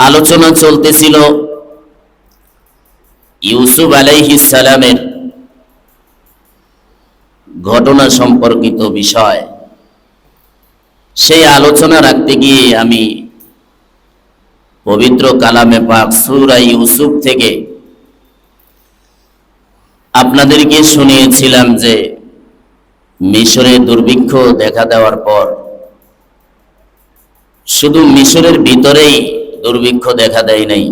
আলোচনা চলতেছিল ইউসুফ সালামের ঘটনা সম্পর্কিত বিষয়। সেই আলোচনা রাখতে গিয়ে আমি পবিত্র কালামে পাক সূরা ইউসুফ থেকে আপনাদেরকে শুনিয়েছিলাম যে মিশরে দুর্ভিক্ষ দেখা দেওয়ার পর শুধু মিশরের ভিতরেই দুর্ভিক্ষ দেখা দেয় নাই।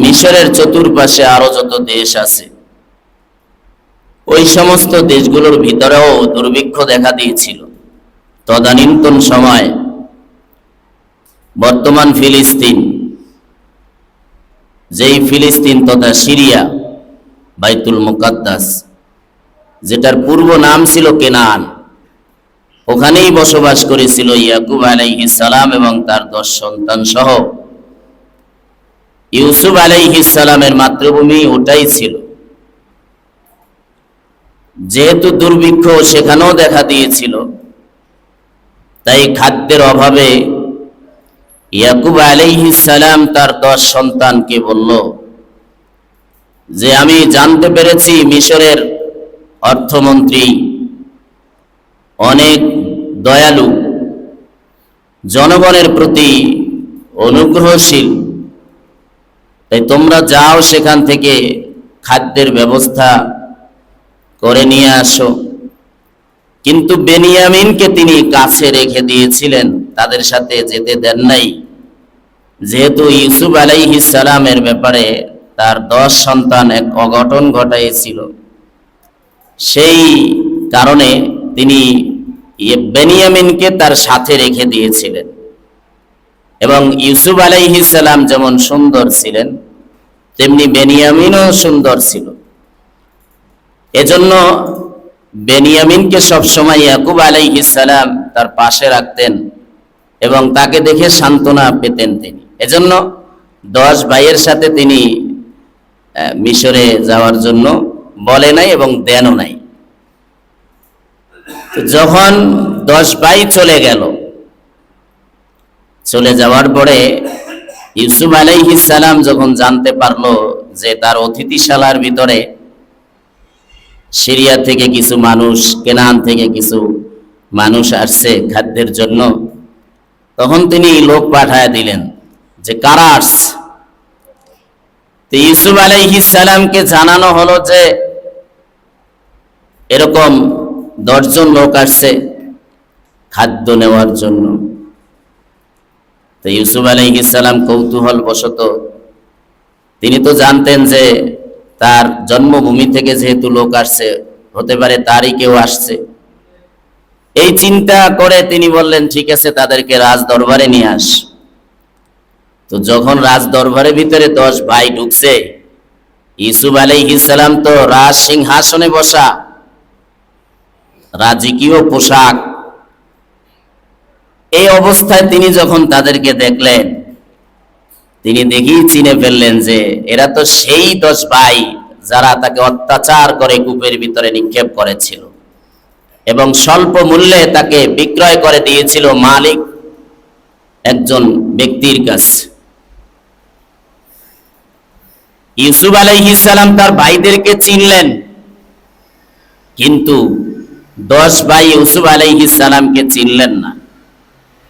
মিশরের চতুর্পাশে আরও যত দেশ আছে, ওই সমস্ত দেশগুলোর ভিতরেও দুর্ভিক্ষ দেখা দিয়েছিল। তদানীন্তন সময় বর্তমান ফিলিস্তিন, যেই ফিলিস্তিন তথা সিরিয়া, বাইতুল মুকাদ্দাস, যেটার পূর্ব নাম ছিল কেনান। ওখানেই বসবাস করেছিল ইয়াকুব আলাইহিস সালাম এবং তার দশ সন্তান সহ। ইউসুফ আলাইহিস সালামের মাতৃভূমি ওটাই ছিল। যেহেতু দুর্ভিক্ষ সেখানেও দেখা দিয়েছিল, তাই খাদ্যের অভাবে ইয়াকুব আলাইহিস সালাম তার দশ সন্তানকে বলল যে, আমি জানতে পেরেছি মিশরের অর্থমন্ত্রী অনেক দয়ালু, জনগণের প্রতি অনুগ্রহশীল। তাই তোমরা যাও সেখান থেকে খাদ্যের ব্যবস্থা করে নিয়ে আসো। কিন্তু বেনিয়ামিনকে তিনি কাছে রেখে দিয়েছিলেন, তাদের সাথে যেতে দেন নাই। যেহেতু ইউসুফ সালামের ব্যাপারে তার দশ সন্তান এক অঘটন ঘটাইছিল, সেই কারণে তিনি ইয়ে বেনিয়ামিনকে তার সাথে রেখে দিয়েছিলেন। এবং ইউসুফ সালাম যেমন সুন্দর ছিলেন, তেমনি বেনিয়ামিনও সুন্দর ছিল। এজন্য বেনিয়ামিনকে সবসময় ইয়াকুব সালাম তার পাশে রাখতেন এবং তাকে দেখে সান্ত্বনা পেতেন তিনি। এজন্য দশ ভাইয়ের সাথে তিনি মিশরে যাওয়ার জন্য বলে নাই এবং দেনও নাই। যখন দশ ভাই চলে গেল, চলে যাওয়ার পরে ইউসুফ আলাইহিস যখন জানতে পারল যে তার অতিথিশালার ভিতরে সিরিয়া থেকে কিছু মানুষ, কেনান থেকে কিছু মানুষ আসছে খাদ্যের জন্য, তখন তিনি লোক পাঠায় দিলেন যে, কারা আসছে? তো ইউসুফ আলাইহিস জানানো হলো যে, এরকম দশজন লোক আসছে খাদ্য নেওয়ার জন্য। তো ইউসুফ আলাইহিস সালাম কৌতূহল বশত তিনি তো জানতেন যে তার জন্মভূমি থেকে যেহেতু লোক আসছে, হতে পারে তারই কেউ আসছে। এই চিন্তা করে তিনি বললেন, ঠিক আছে, তাদেরকে রাজ দরবারে নিয়ে আস। তো যখন রাজ দরবারের ভিতরে দশ ভাই ঢুকছে, ইউসুফ আলাইহিস সালাম তো রাজ সিংহাসনে বসা রাজকীয় পোশাক। এই অবস্থায় তিনি যখন তাদেরকে দেখলেন, তিনি দেখেই চিনে ফেললেন যে এরা তো সেই দশ ভাই যারা তাকে অত্যাচার করে কূপের ভিতরে নিক্ষেপ করেছিল। এবং স্বল্প মূল্যে তাকে বিক্রয় করে দিয়েছিল মালিক একজন ব্যক্তির কাছে। ইউসুফ আলাইহিস সালাম তার ভাইদেরকে চিনলেন, কিন্তু দশ ভাই ইউসুফ আলাইহিস সালামকে চিনলেন না।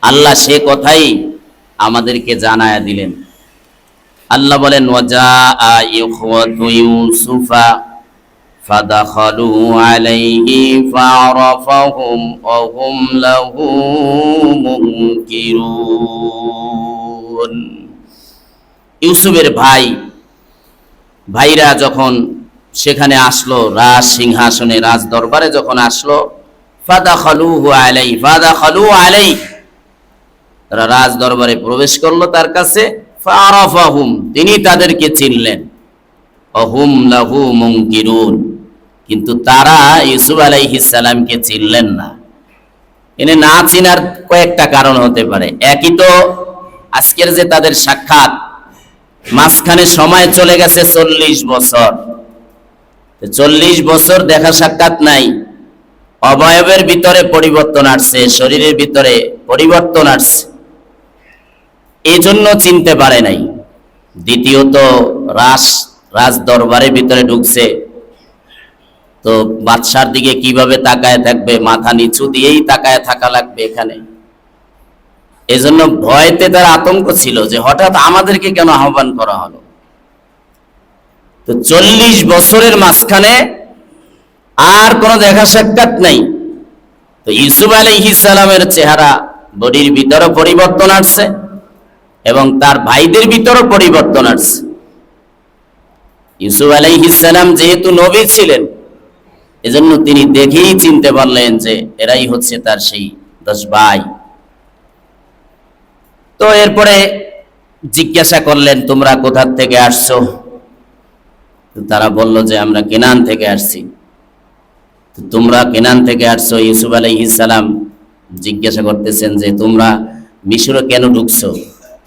আল্লাহ সে কথাই আমাদেরকে জানায়া দিলেন। আল্লাহ বলেন ওয়াজা ইউসুফা আলাইহি ফাআরাফাহুম ওয়া হুম লাহু মুনকিরুন। ইউসুফের ভাই, ভাইরা যখন সেখানে আসলো রাজ সিংহাসনে, রাজ দরবারে যখন আসলো, ফাদাখালুহু আলাই ফাদা খালু আলাই। তারা রাজ দরবারে প্রবেশ করল তার কাছে তিনি তাদেরকে চিনলেন। অহুম লাহু মুনকিরুন, কিন্তু তারা ইউসুফ সালামকে চিনলেন না। এনে না চিনার কয়েকটা কারণ হতে পারে। একই তো, আজকের যে তাদের সাক্ষাৎ, মাঝখানে সময় চলে গেছে চল্লিশ বছর। চল্লিশ বছর দেখা সাক্ষাৎ নাই। অবয়বের ভিতরে পরিবর্তন আসছে, শরীরের ভিতরে পরিবর্তন আসছে। এই জন্য চিনতে পারে নাই। দ্বিতীয়ত, রাস, রাজ দরবারের ভিতরে ঢুকছে। তো বাদশার দিকে কীভাবে তাকায় থাকবে? মাথা নিচু দিয়েই তাকায় থাকা লাগবে এখানে। এজন্য ভয়তে তার আতঙ্ক ছিল যে হঠাৎ আমাদেরকে কেন আহ্বান করা হলো? তো চল্লিশ বছরের মাঝখানে আর কোনো দেখা সাক্ষাৎ নাই। তো ইউসুফ আলাইহিস সালামের চেহারা বডির ভিতরে পরিবর্তন আসছে এবং তার ভাইদের ভিতরও পরিবর্তন আসছে। ইউসুফ আলাইহিস সালাম যেহেতু নবী ছিলেন, এজন্য তিনি দেখেই চিনতে পারলেন যে এরাই হচ্ছে তার সেই দশ ভাই। তো এরপরে জিজ্ঞাসা করলেন, তোমরা কোথার থেকে আসছো? তারা বলল যে, আমরা কেনান থেকে আসছি। তোমরা কেনান থেকে আসছো? ইউসুফ সালাম জিজ্ঞাসা করতেছেন যে, তোমরা মিশরে কেন ঢুকছো?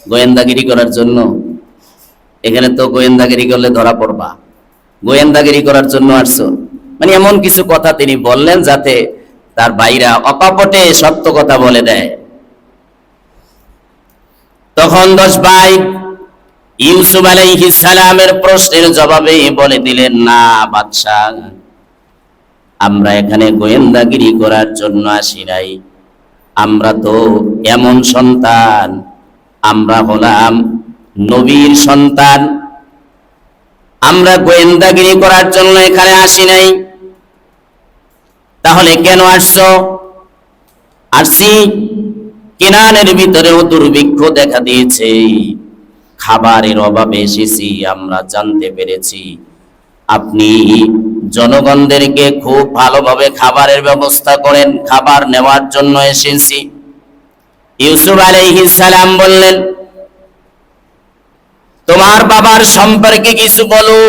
গোয়েন্দাগিরি করার জন্য? এখানে তো গোয়েন্দাগিরি করলে ধরা পড়বা। গোয়েন্দাগিরি করার জন্য আসছো। মানে এমন কিছু কথা তিনি বললেন যাতে তার ভাইরা অপাপটে সত্য কথা বলে দেয়। তখন দশ ভাই ইউসুফ আলাইহিস সালামের প্রশ্নের জবাবে বলে দিলেন, না বাদশাহ আমরা এখানে গোয়েন্দাগিরি করার জন্য আসি নাই। আমরা তো এমন সন্তান, আমরা হলাম নবীর সন্তান। আমরা গোয়েন্দাগিরি করার জন্য এখানে আসি নাই। তাহলে কেন আসছো? আসছি, কেনানের ভিতরেও দুর্ভিক্ষ দেখা দিয়েছে। খাবারের অভাবে এসেছি, আমরা জানতে পেরেছি। আপনি জনগণদেরকে খুব ভালোভাবে খাবারের ব্যবস্থা করেন, খাবার নেওয়ার জন্য এসেছি। ইউসুফ সালাম বললেন, তোমার বাবার সম্পর্কে কিছু বলো।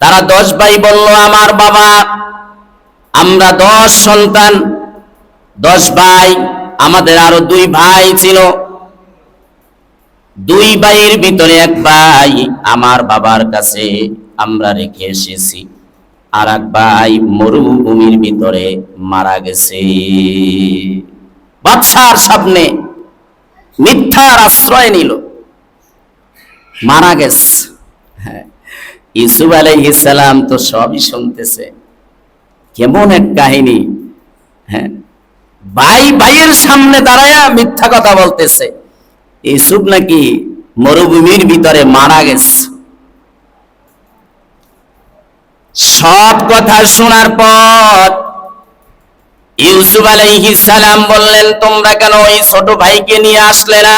তারা দশ ভাই বলল, আমার বাবা, আমরা দশ সন্তান, দশ ভাই, আমাদের আরও দুই ভাই ছিল। দুই ভাইয়ের ভিতরে এক ভাই আমার বাবার কাছে আমরা রেখে এসেছি। আর এক ভাই মরুভূমির ভিতরে মারা গেছে। বাদশার সামনে মিথ্যার আশ্রয় নিল। মারা গেছে। হ্যাঁ ইসুফ সালাম তো সবই শুনতেছে। কেমন এক কাহিনী। হ্যাঁ ভাই ভাইয়ের সামনে দাঁড়ায়া মিথ্যা কথা বলতেছে। ইসুফ নাকি মরুভূমির ভিতরে মারা গেছে। সব কথা শোনার পর ইউসুফ আলাইহিস সালাম বললেন, তোমরা কেন ওই ছোট ভাইকে নিয়ে আসলে না?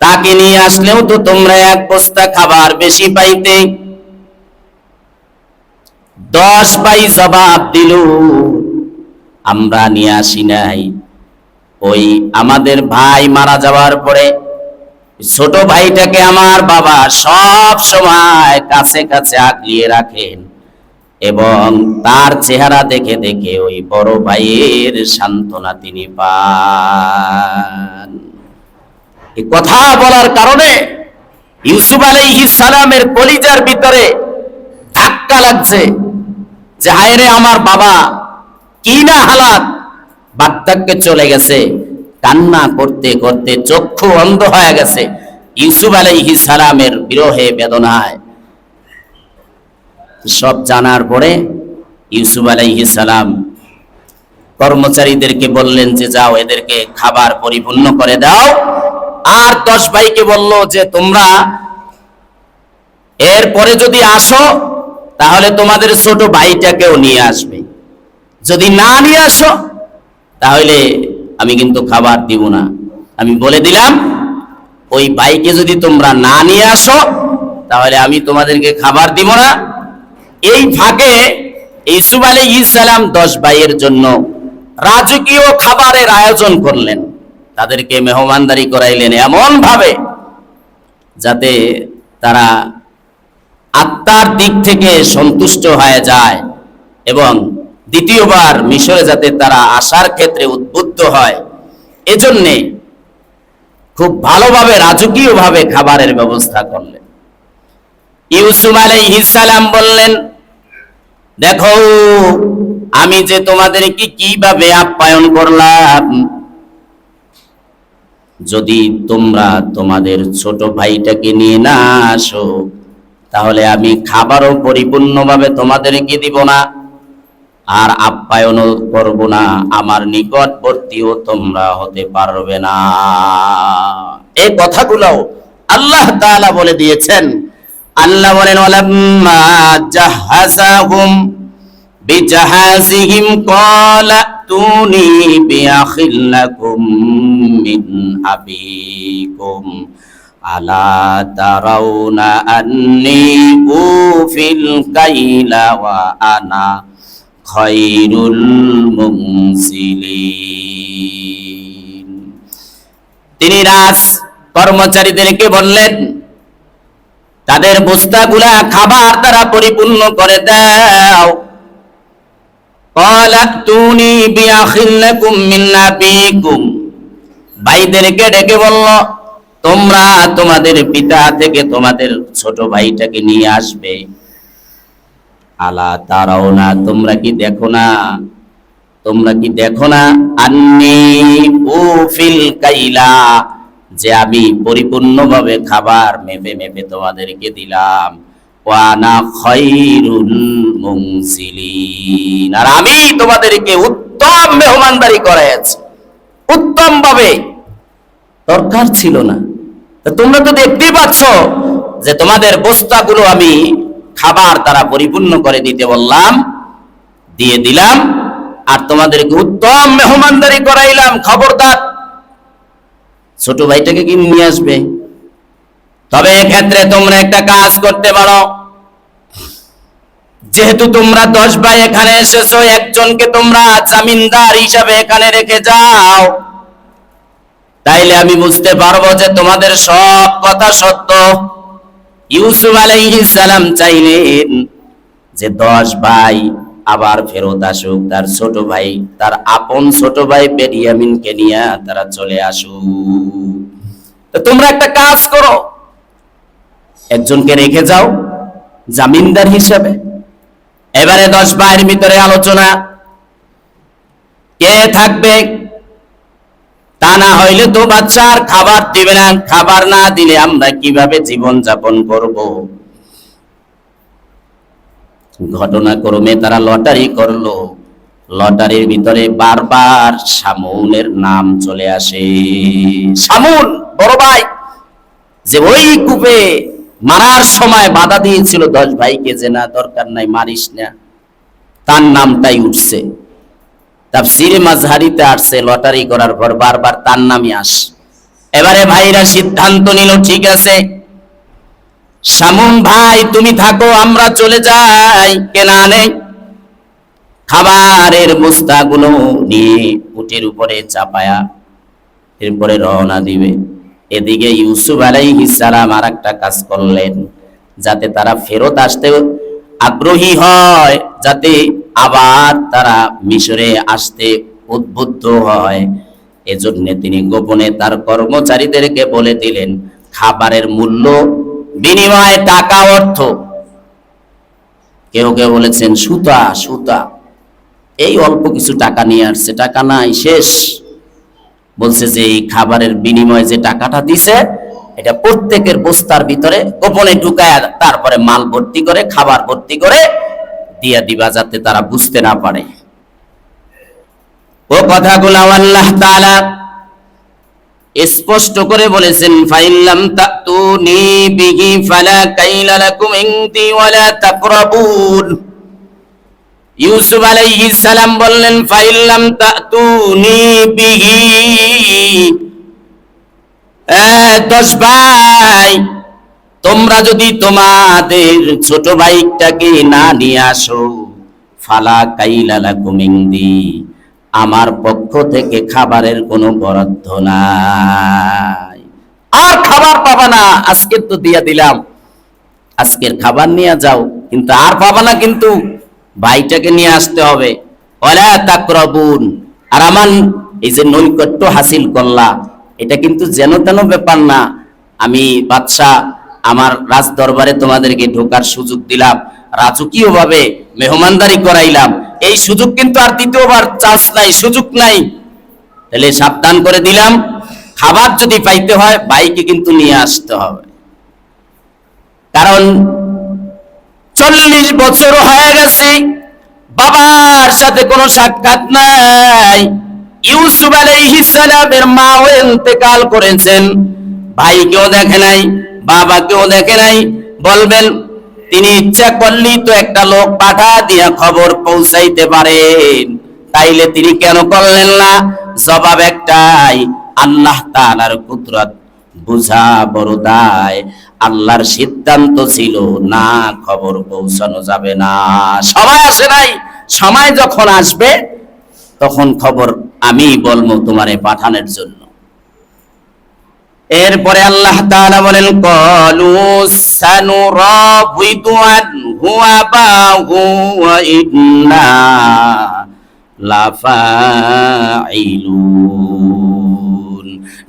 তাকে নিয়ে আসলেও তো তোমরা এক বস্তা খাবার বেশি পাইতে। দশ ভাই জবাব দিল, আমরা নিয়ে আসি নাই। ওই আমাদের ভাই মারা যাওয়ার পরে ছোট ভাইটাকে আমার বাবা সব সময় কাছে কাছে আগলিয়ে রাখেন এবং তার চেহারা দেখে দেখে ওই বড় ভাইয়ের সান্ত্বনা তিনি পান। এই কথা বলার কারণে ইউসুফ আলাইহিস সালামের কলিজার ভিতরে ধাক্কা লাগছে যে হায়রে আমার বাবা, কি না হালাত? বার্তাকে চলে গেছে, কান্না করতে করতে চক্ষু অন্ধ হয়ে গেছে। ইউসুফ আলাইহিস সালামের বিরহে বেদনায়। সব জানার পরে ইউসুফ আলাইহিস সালাম কর্মচারীদেরকে বললেন যে, যাও এদেরকে খাবার পরিপূর্ণ করে দাও। আর দশ ভাইকে বলল যে, তোমরা এরপরে যদি আসো, তাহলে তোমাদের ছোট ভাইটাকেও নিয়ে আসবে। যদি না নিয়ে আসো তাহলে আমি কিন্তু খাবার দিব না। আমি বলে দিলাম, ওই বাইকে যদি তোমরা না নিয়ে আসো, তাহলে আমি তোমাদেরকে খাবার দিব না। এই ফাঁকে ইসুফ আলী ইসালাম দশ ভাইয়ের জন্য রাজকীয় খাবারের আয়োজন করলেন। তাদেরকে মেহমানদারি করাইলেন এমন ভাবে যাতে তারা আত্মার দিক থেকে সন্তুষ্ট হয়ে যায় এবং দ্বিতীয়বার মিশরে যাতে তারা আসার ক্ষেত্রে উদ্বুদ্ধ হয়, এজন্যে খুব ভালোভাবে রাজকীয়ভাবে খাবারের ব্যবস্থা করলেন। ইউসুফ সালাম বললেন, দেখো, আমি যে তোমাদেরকে কীভাবে আপ্যায়ন করলাম, যদি তোমরা তোমাদের ছোট ভাইটাকে নিয়ে না আসো, তাহলে আমি খাবারও পরিপূর্ণভাবে তোমাদেরকে দিব না। আর আপ্যায়নও করব না। আমার নিকটবর্তীও তোমরা হতে পারবে না। এই কথাগুলো আল্লাহ তাআলা বলে দিয়েছেন। আল্লাহ বলেন, ওয়ালাম্মা জাহাজাহুম বিজাহাজিহিম ক্বালা তুনি বিআখিল মিন আবিকুম। তারাউনা আন্নি উফিল কাইলা ওয়া আনা তিনি রাজ কর্মচারীদেরকে বললেন, তাদের বস্তা গুলা খাবার তারা পরিপূর্ণ করে দাও। তোমরা তোমাদের পিতা থেকে তোমাদের ছোট ভাইটাকে নিয়ে আসবে। আলা তারাও না তোমরা কি দেখো না তোমরা কি দেখো না আন্নি উফিল কাইলা, যে আমি পরিপূর্ণভাবে খাবার মেপে মেপে তোমাদেরকে দিলাম। ওয়ানা খৈরুল আর আমি তোমাদেরকে উত্তম মেহমানদারি করেছি। উত্তম ভাবে দরকার ছিল না। তোমরা তো দেখতেই পাচ্ছ যে তোমাদের বস্তাগুলো আমি খাবার তারা পরিপূর্ণ করে দিতে বললাম, দিয়ে দিলাম, আর তোমাদেরকে উত্তম মেহমানদারি করাইলাম, খবরদার। ছোট ভাইটাকে কি নিয়ে আসবে? তবে এক্ষেত্রে তোমরা একটা কাজ করতে পারো। যেহেতু তোমরা দশ ভাই এখানে এসেছ, একজনকে তোমরা জামিনদার হিসাবে এখানে রেখে যাও। তাইলে আমি বুঝতে পারব যে তোমাদের সব কথা সত্য। ইউসুফ আলাইহিস সালাম চাইলেন যে দশ ভাই আবার ফেরত আসুক, তার ছোট ভাই, তার আপন ছোট ভাই বেরিয়ামিনকে নিয়ে তারা চলে আসুক। তো তোমরা একটা কাজ করো, একজনকে রেখে যাও জামিনদার হিসাবে। এবারে দশ ভাইয়ের ভিতরে আলোচনা, কে থাকবে? তা না হইলে তো বাচ্চার খাবার দিবে না। খাবার না দিলে আমরা কীভাবে জীবন যাপন করব? ঘটনাক্রমে তারা লটারি করল। লটারির ভিতরে বারবার সামুনের নাম চলে আসে। সামুন বড় ভাই, যে ওই কূপে মারার সময় বাধা দিয়েছিল। দশ ভাইকে যে না, দরকার নাই, মারিস না। তার নামটাই উঠছে। তাফসিরে মাঝহারিতে আসছে, লটারি করার পর বারবার তার নামই আস। এবারে ভাইরা সিদ্ধান্ত নিল, ঠিক আছে। শামুন ভাই, তুমি থাকো, আমরা চলে যাই। কেনা নেই। খাবারের বস্তাগুলো নিয়ে উটের উপরে চাপায়া এরপরে রওনা দিবে। এদিকে ইউসুফ আলাইহিস সালাম আর একটা কাজ করলেন, যাতে তারা ফেরত আসতে আগ্রহী হয় যাতে আবার তারা মিশরে আসতে উদ্বুদ্ধ হয়। এজন্য তিনি গোপনে তার কর্মচারীদেরকে বলে দিলেন, খাবারের মূল্য, বিনিময়ে, টাকা, অর্থ। কেউ কেউ বলেছেন, সুতা সুতা। এই অল্প কিছু টাকা নিয়ে আসছে টাকা নাই, শেষ। বলছে যে, এই খাবারের বিনিময়ে যে টাকাটা দিছে এটা প্রত্যেকের বস্তার ভিতরে গোপনে ঢুকায় তারপরে মাল ভর্তি করে, খাবার ভর্তি করে দিয়া দিবা যাতে তারা বুঝতে না পারে। ও কথাগুলো আল্লাহ তাআলা স্পষ্ট করে বলেছেন ফাইল্লাম বিহি ফালা কাইলা লাকুম ওয়ালা তাকরাবুন ইউসুফ আলাইহিস সালাম বললেন ফাইল্লাম তাতুনি বিহি দশ ভাই, তোমরা যদি তোমাদের ছোট ভাইটাকে না নিয়ে আসো, ফালা কাইলালা কুমিংদি আমার পক্ষ থেকে খাবারের কোনো বরাদ্দ নাই। আর খাবার পাবা না, আজকের তো দিয়া দিলাম। আজকের খাবার নিয়ে যাও, কিন্তু আর পাবা না কিন্তু ভাইটাকে নিয়ে আসতে হবে। ওলা তাকরবুন, আর আমার এই যে নৈকট্য হাসিল করলা এটা কিন্তু যেন তেন ব্যাপার না। আমি বাদশাহ, আমার রাজ দরবারে তোমাদেরকে ঢোকার সুযোগ দিলাম রাজকীয় ভাবে মেহমানদারি করাইলাম। এই সুযোগ কিন্তু আর দ্বিতীয়বার চান্স নাই, সুযোগ নাই। তাহলে সাবধান করে দিলাম। খাবার যদি পাইতে হয়, বাইকে কিন্তু নিয়ে আসতে হবে। কারণ চল্লিশ বছর হয়ে গেছে, বাবার সাথে কোনো সাক্ষাৎ নাই। ইউসুফ আলাইহিস সালামের মাও ইন্তেকাল করেছেন। ভাইকেও দেখে নাই, বাবাকেও দেখে নাই। বলবেন, তিনি ইচ্ছা করলেই তো একটা লোক পাঠা দিয়া খবর পৌঁছাইতে পারেন। তাইলে তিনি কেন করলেন না? জবাব একটাই, আল্লাহ তাআলার কুদরত বুঝা বড় দায়। আল্লাহর সিদ্ধান্ত ছিল, না খবর পৌঁছানো যাবে না। সময় আসে নাই, সময় যখন আসবে তখন খবর আমি বলব তোমারে পাঠানোর জন্য। এরপরে আল্লাহ তাআলা বলেন, কলু সানুরাবিদু আনহু আবাহু ওয়া ইন্না লাফাইলুন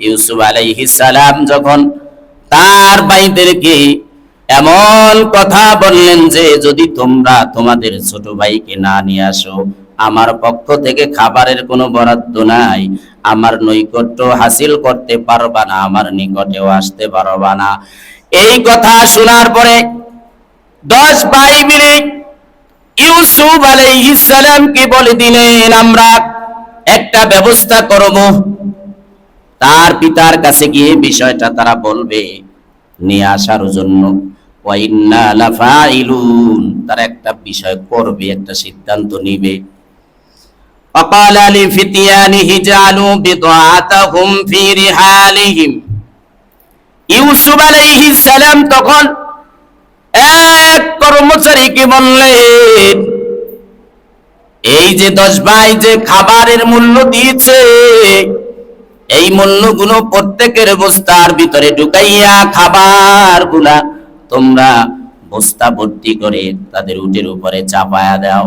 ইউসুফ আলাইহিস সালাম যখন তার ভাইদেরকে এমন কথা বললেন যে, যদি তোমরা তোমাদের ছোট ভাইকে না নিয়ে আসো আমার পক্ষ থেকে খাবারের কোনো বরাদ্দ নাই। আমার নৈকট্য হাসিল করতে পারবা না, আমার নিকটেও আসতে পারবা না। এই কথা শোনার পরে দশ ভাই মিলে ইউসুফ আলাইহিস সালামকে বলে দিলেন, আমরা একটা ব্যবস্থা করব। তার পিতার কাছে গিয়ে বিষয়টা তারা বলবে নিয়ে আসার জন্য। তারা একটা বিষয় করবে, একটা সিদ্ধান্ত নিবে। وقال لفتيانه جعلوا بضاعتهم في رحالهم ইউসুফ আলাইহিস সালাম তখন এক কর্মচারীকে বললেন এই যে দশ ভাই যে খাবারের মূল্য দিয়েছে এই মূল্যগুলো প্রত্যেকের বস্তার ভিতরে ঢুকাইয়া খাবার গুলা তোমরা বস্তা ভর্তি করে তাদের উটের উপরে চাপায়া দাও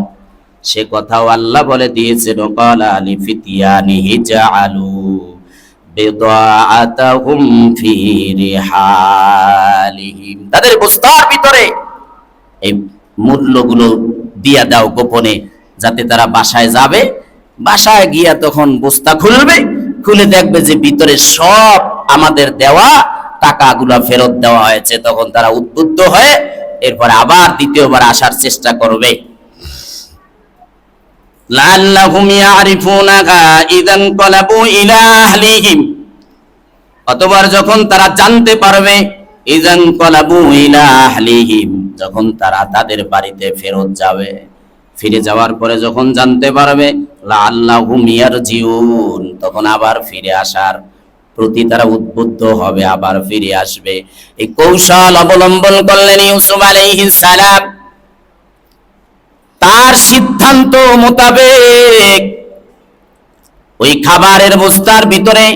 সে কথাও আল্লাহ বলে দিয়েছেন কাল আলি ফিতিয়ানিহি ফি রিহালিহিম। তাদের বস্তার ভিতরে এই মূল্যগুলো দিয়া দাও গোপনে, যাতে তারা বাসায় যাবে। বাসায় গিয়া তখন বস্তা খুলবে, খুলে দেখবে যে ভিতরে সব আমাদের দেওয়া টাকাগুলো ফেরত দেওয়া হয়েছে। তখন তারা উদ্বুদ্ধ হয়ে এরপর আবার দ্বিতীয়বার আসার চেষ্টা করবে। লাআল্লাহুম ইয়ারিফুনাহা ইযান ক্বালাবু ইলা আহলিহিম। অতবার যখন তারা জানতে পারবে ইযান ক্বালাবু ইলা আহলিহিম, যখন তারা তাদের বাড়িতে ফেরত যাবে। ফিরে যাওয়ার পরে যখন জানতে পারবে, লাআল্লাহুম ইয়ারজিউন, তখন আবার ফিরে আসার প্রতি তারা উদ্বুদ্ধ হবে, আবার ফিরে আসবে। এই কৌশল অবলম্বন করলেন ইউসুফ আলাইহিস সালাম। সিদ্ধান্ত মোতাবেক ওই খাবারের বস্তার ভিতরে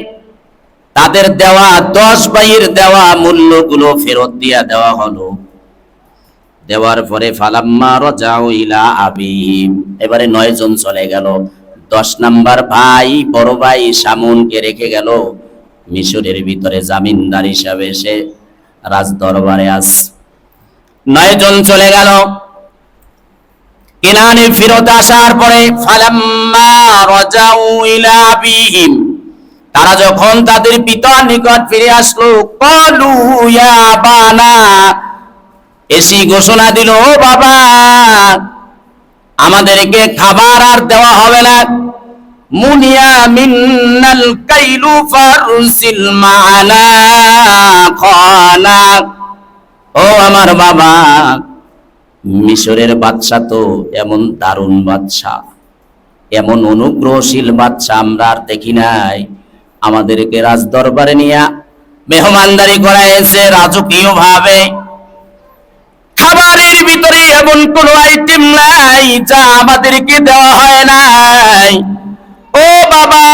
তাদের দেওয়া দশ বাইয়ের দেওয়া মূল্যগুলো ফেরত দিয়া দেওয়া হলো। দেওয়ার পরে ফালাম্মা রজাউ ইলা আবিহিম। এবারে নয় জন চলে গেল। দশ নাম্বার ভাই, বড় ভাই সামুনকে রেখে গেল। মিশরের ভিতরে জামিনদার হিসাবে সে রাজ দরবারে আস। নয় জন চলে গেল। কেনানে ফিরত আসার পরে তারা যখন তাদের পিতার নিকট ফিরে আসলো এসি ঘোষণা দিল, ও বাবা, আমাদেরকে খাবার আর দেওয়া হবে না। মুনিয়া মিন্নাল কাইলু ফারসিল মানা খানা। ও আমার বাবা মিশরের বাদশা তো এমন দারুণ বাদশা। এমন অনুগ্রহশীল বাদশা আমরা আর দেখি নাই। আমাদেরকে রাজ দরবারে নিয়ে মেহমানদারি করাইছে রাজকীয় ভাবে খাবারের ভিতরে এমন কোন আইটেম নাই যা আমাদেরকে দেওয়া হয় নাই। ও বাবা,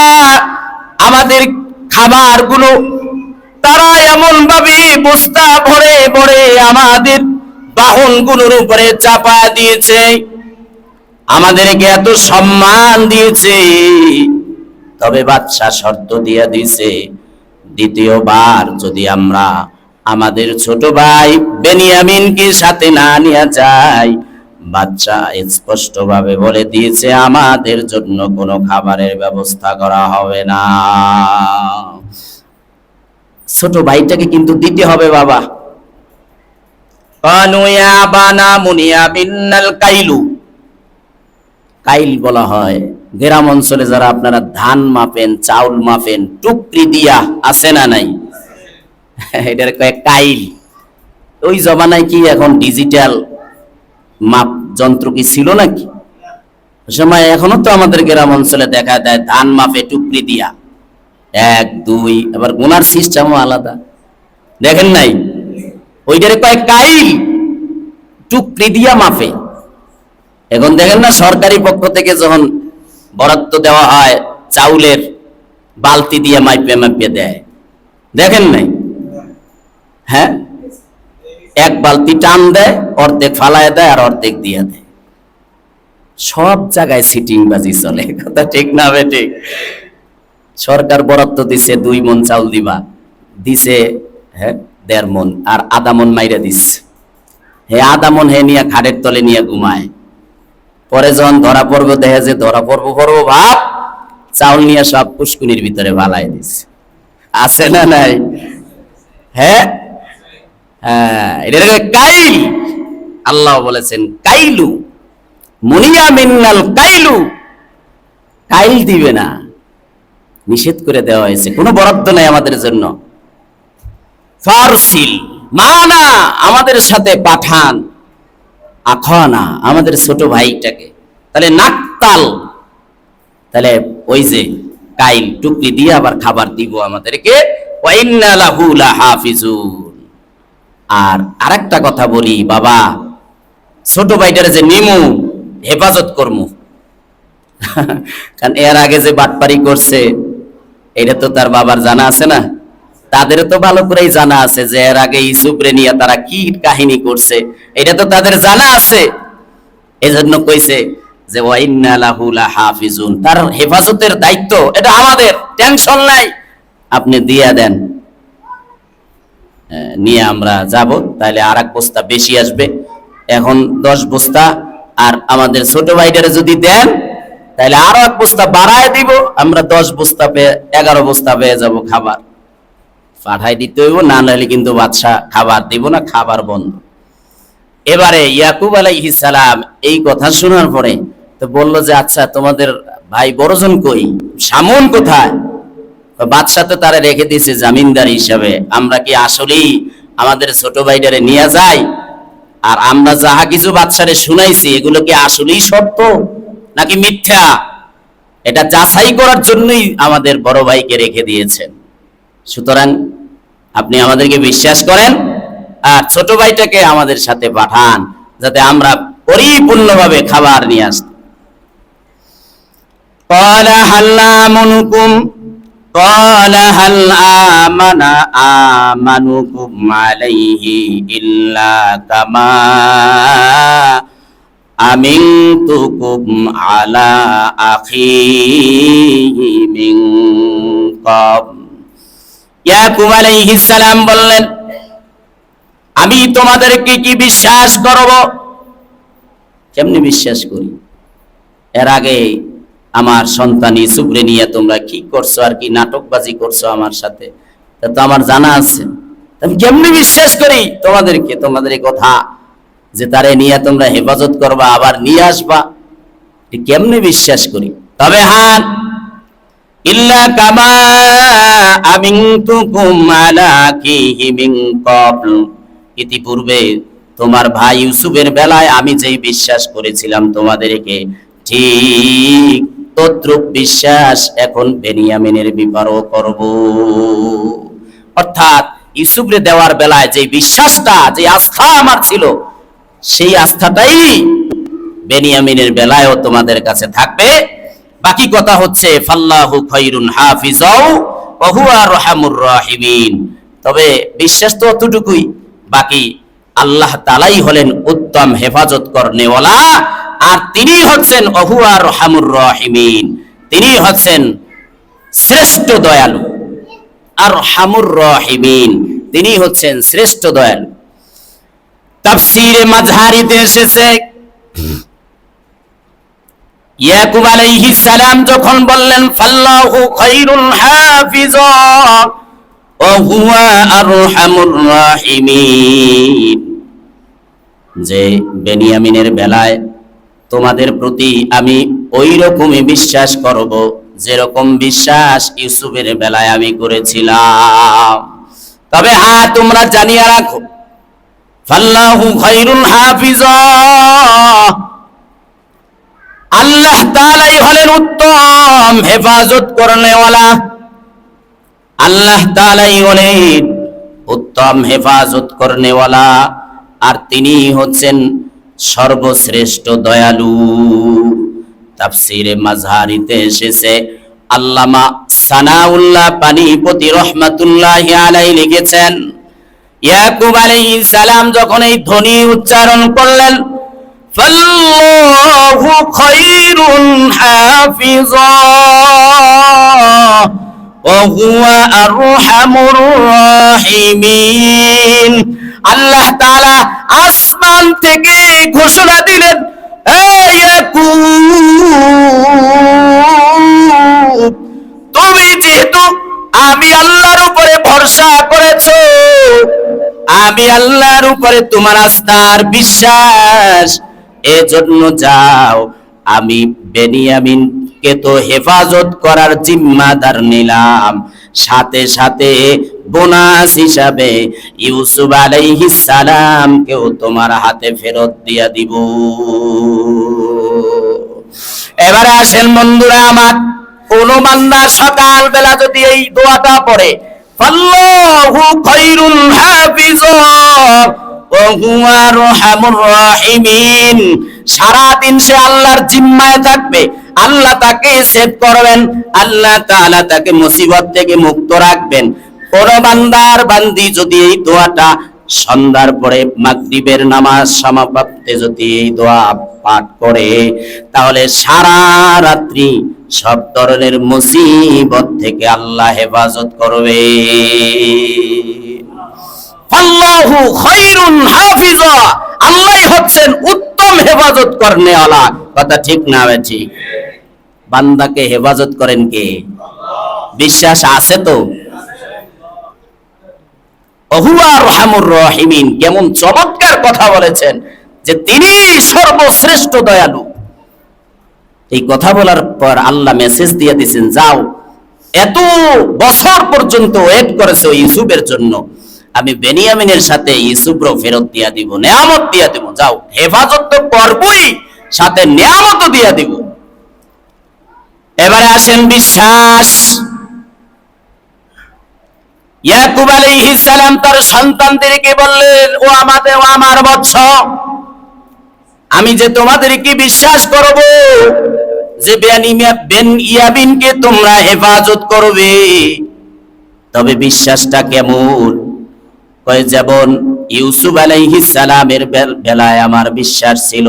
আমাদের খাবারগুলো তারা এমন ভাবে বস্তা ভরে ভরে আমাদের বাহনগুলোর উপরে চাপা দিয়েছে। আমাদেরকে এত সম্মান দিয়েছে। তবে বাদশা শর্ত দিয়া দিছে দ্বিতীয়বার যদি আমরা আমাদের ছোট ভাই বেনিয়ামিনকে সাথে না নিয়ে যাই বাচ্চা স্পষ্ট ভাবে বলে দিয়েছে, আমাদের জন্য কোনো খাবারের ব্যবস্থা করা হবে না। ছোট ভাইটাকে কিন্তু দিতে হবে বাবা। কানু ইয়া বানা মুনিয়া বিন্নাল কাইলু। কাইল বলা হয়, গ্রাম অঞ্চলে যারা আপনারা ধান মাপেন, চাউল মাপেন, টুকরি দিয়া আছে না নাই? এটার কয়েক কাইল। ওই জমানায় কি এখন ডিজিটাল মাপ যন্ত্র কি ছিল নাকি? সময় এখনও তো আমাদের গ্রাম অঞ্চলে দেখা যায় ধান মাপে টুকরি দিয়া। এক, দুই আবার গোনার সিস্টেমও আলাদা। দেখেন নাই? ওইটারে কয়েক কাইল? টুকরি দিয়া মাপে এখন দেখেন না, সরকারি পক্ষ থেকে যখন বরাদ্দ দেওয়া হয়, চাউলের বালতি দিয়ে মাইপে মাইপে দেয়। দেখেন নাই? হ্যাঁ? এক বালতি টান দেয়, অর্ধেক ফালায় দেয় আর অর্ধেক দিয়ে দেয়। সব জায়গায় সিটিং বাজি চলে কথা ঠিক না বে ঠিক? সরকার বরাদ্দ দিছে, দুই মন চাউল দিবা। দিছে হ্যাঁ? দেড় মন, আর আধা মন মাইরা দিচ্ছে হে আধা মন হে নিয়ে খাটের তলে নিয়ে ঘুমায়। পরে যখন ধরা পড়ব দেখে যে ধরা পড়ব পড়ব ভাব, চাউল নিয়ে সব পুষ্কুনির ভিতরে ভালাই দিচ্ছে আছে না নাই? হ্যাঁ হ্যাঁ কাইল। আল্লাহ বলেছেন, কাইলু। মুনিয়া মিন্নাল কাইলু। কাইল দিবে না। নিষেধ করে দেওয়া হয়েছে। কোনো বরাদ্দ নাই আমাদের জন্য। ফারসিল। মানা আমাদের সাথে পাঠান। আখানা আমাদের ছোট ভাইটাকে। তাহলে নাকতাল। তাহলে ওই যে কাইল টুকরি দিয়ে আবার খাবার দিব আমাদেরকে। আর আরেকটা কথা বলি, বাবা, ছোট ভাইটারে যে নিমু, হেফাজত করমু। কারণ এর আগে যে বাটপারি করছে, এটা তো তার বাবার জানা আছে না? তাদের তো ভালো করেই জানা আছে যে এর আগে ইসুফরে নিয়ে তারা কি কাহিনী করছে। এটা তো তাদের জানা আছে। এজন্য কইছে যে ওয়াইন্না লাহু লাহাফিজুন। তার হেফাজতের দায়িত্ব, এটা আমাদের, টেনশন নাই। আপনি দিয়া দেন। নিয়ে আমরা যাব তাহলে আর এক বস্তা বেশি আসবে। এখন দশ বস্তা, আর আমাদের ছোট ভাইটারে যদি দেন তাহলে আরও এক বস্তা বাড়ায় দিব। আমরা দশ বস্তা পেয়ে, এগারো বস্তা পেয়ে যাব খাবার। পাঠাই দিতে হইব, না নাহলে কিন্তু বাদশা খাবার দিব না, খাবার বন্ধ। এবারে ইয়াকুব আলাইহিস সালাম এই কথা শোনার পরে তো বলল যে আচ্ছা তোমাদের ভাই বড়জন কই? সামন কোথায়? তো বাদশা তো তারা রেখে দিয়েছে, জামিনদার হিসাবে। আমরা কি আসলেই আমাদের ছোট ভাইটারে নিয়ে যাই? আর আমরা যাহা কিছু বাদশারে শুনাইছি, এগুলো কি আসলেই সত্য নাকি মিথ্যা? এটা যাচাই করার জন্যই আমাদের বড় ভাইকে রেখে দিয়েছেন। সুতরাং আপনি আমাদেরকে বিশ্বাস করেন আর ছোট ভাইটাকে আমাদের সাথে পাঠান যাতে আমরা পরিপূর্ণভাবে খাবার নিয়ে আসতে قال هل آمنكم قال هل آمن آمنكم عليه إلا كما أمنتكم على أخيه من قبل ইয়াকুব আলাইহিস সালাম বললেন, আমি তোমাদেরকে কি বিশ্বাস করব? বিশ্বাস করি? এর আগে আমার সন্তান ইসুফরে নিয়ে তোমরা কি করছ আর কি নাটকবাজি করছ আমার সাথে? তা তো আমার জানা আছে। আমি কেমনি বিশ্বাস করি তোমাদেরকে? তোমাদের কথা যে তারে নিয়ে তোমরা হেফাজত করবা, আবার নিয়ে আসবা কেমনে বিশ্বাস করি? তবে হ্যাঁ ইল্লা কামা আমিনতুকুম আলা কিহি মিন ক্বাবল। ইতিপূর্বে তোমার ভাই ইউসুফের বেলায় আমি যেই বিশ্বাস করেছিলাম তোমাদেরকে, ঠিক তদ্রুপ বিশ্বাস এখন বেনিয়ামিনের বিপারও করব। অর্থাৎ ইউসুফরে দেওয়ার বেলায় যে বিশ্বাসটা যে আস্থা আমার ছিল, সেই আস্থাটাই বেনিয়ামিনের বেলায়ও তোমাদের কাছে থাকবে। বাকি কথা হচ্ছে, ফাল্লাহু খৈরুন হাফিজাও ওয়া হুয়া রহমুর রাহিমিন। তবে বিশ্বাস তো অতটুকুই, বাকি আল্লাহ তালাই হলেন উত্তম হেফাজত করনেওয়ালা আর তিনি হচ্ছেন অহুয়া রহমুর রহিমিন। তিনি হচ্ছেন শ্রেষ্ঠ দয়ালু আর হামুর রহিমিন। তিনি হচ্ছেন শ্রেষ্ঠ দয়ালু। তাফসীরে মাঝহারিতে এসেছে ইয়াকুব আলাইহিস সালাম যখন বললেন, ফাল্লাহু খায়রুল হাফিজ ওয়া হুয়া আরহামুর রাহিমিন। যে বেনিয়ামিনের বেলায় তোমাদের প্রতি আমি ওই রকমই বিশ্বাস করব, যেরকম বিশ্বাস ইউসুফের বেলায় আমি করেছিলাম। তবে হ্যাঁ তোমরা জানিয়ে রাখো, ফাল্লাহু খায়রুল হাফিজ হলেন উত্তম হেফাজত করনেওয়ালা আল্লাহ তাআলাই হলেন উত্তম হেফাজত করনেওয়ালা আর তিনি হচ্ছেন সর্বশ্রেষ্ঠ দয়ালু। তাফসিরে মাঝহারিতে এসেছে, আল্লামা সানাউল্লাহ পানিপতি রহমাতুল্লাহ আলাই লিখেছেন, ইয়াকুব আলাইহিস সালাম যখন এই ধ্বনি উচ্চারণ করলেন খায়রুন হাফিজা ওয়া হুয়া আরহামুর রাহিমিন আল্লাহ তাআলা আসমান থেকে ঘোষণা দিলেন তুমি যেহেতু আমি আল্লাহর উপরে ভরসা করেছ, আমি আল্লাহর উপরে তোমার আস্থার বিশ্বাস এজন্য যাও। আমি বেনিয়ামিনকে তো হেফাজত করার জিম্মাদার নিলাম। সাথে সাথে বোনাস হিসাবে ইউসুফ আলাইহিস সালাম কেও তোমার হাতে ফেরত দিয়া দিব। এবারে আসেন বন্ধুরা আমার, কোন বান্দা সকাল বেলা যদি এই দোয়াটা পড়ে, ফাল্লাহু খায়রুল হাফিজা। সারাদিন সে আল্লাহর জিম্মায় থাকবে। আল্লাহ তাকে সেভ করবেন। আল্লাহ তাআলা তাকে মুসিবত থেকে মুক্ত রাখবেন। কোন বান্দার বান্দি যদি এই দোয়াটা সন্ধ্যার পরে মাগরিবের নামাজ সমাপ্তে যদি এই দোয়া পাঠ করে, তাহলে সারা রাত্রি সব ধরনের মুসিবত থেকে আল্লাহ হেফাজত করবে। আল্লাহু হাফিজা। হচ্ছেন উত্তম হেফাজত করনেওয়ালা কথা ঠিক না ঠিক? বান্দাকে হেফাজত করেন কে? বিশ্বাস আছে তো? অহুয়া রহামুর রহিমিন, কেমন চমৎকার কথা বলেছেন যে তিনি সর্বশ্রেষ্ঠ দয়ালু। এই কথা বলার পর আল্লাহ মেসেজ দিয়ে দিয়েছেন যাও। এত বছর পর্যন্ত ওয়েট করেছ ইউসুফের জন্য। আমি বেনিয়ামিনের সাথে ইউসুফরও ফেরত দিয়া দিব, নেয়ামত দিয়া দিব। যাও, হেফাজত তো করবই, সাথে নেয়ামতও দিয়া দিব। এবারে আসেন বিশ্বাস। ইয়াকুব আলাইহিস সালাম তার সন্তানদেরকে বললেন, ও আমাদের, ও আমার বৎস, আমি যে তোমাদেরকে বিশ্বাস করব, যে বেন ইয়াবিনকে তোমরা হেফাজত করবে, তবে বিশ্বাসটা কেমন? যেমন ইউসুফ আলাইহিস সালামের বেলায় আমার বিশ্বাস ছিল।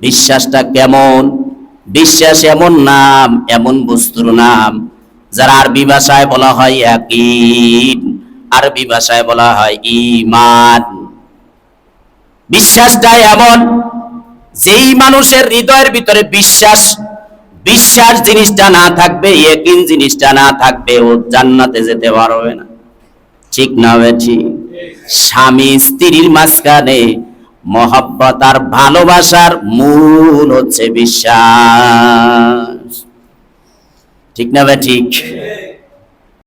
বিশ্বাসটা কেমন? বিশ্বাস এমন নাম, এমন বস্তুর নাম, যার আরবি ভাষায় বলা হয় ইয়াকিন, আরবি ভাষায় বলা হয় ঈমান। বিশ্বাসটা এমন, যেই মানুষের হৃদয়ের ভিতরে বিশ্বাস বিশ্বাস জিনিসটা না থাকবে, ইয়াকিন জিনিসটা না থাকবে, ও জান্নাতে যেতে পারবে না। ঠিক না বেঠি। স্বামী স্ত্রীর মাঝখানে মহব্বত আর ভালোবাসার মূল হচ্ছে বিশ্বাস। ঠিক না ঠিক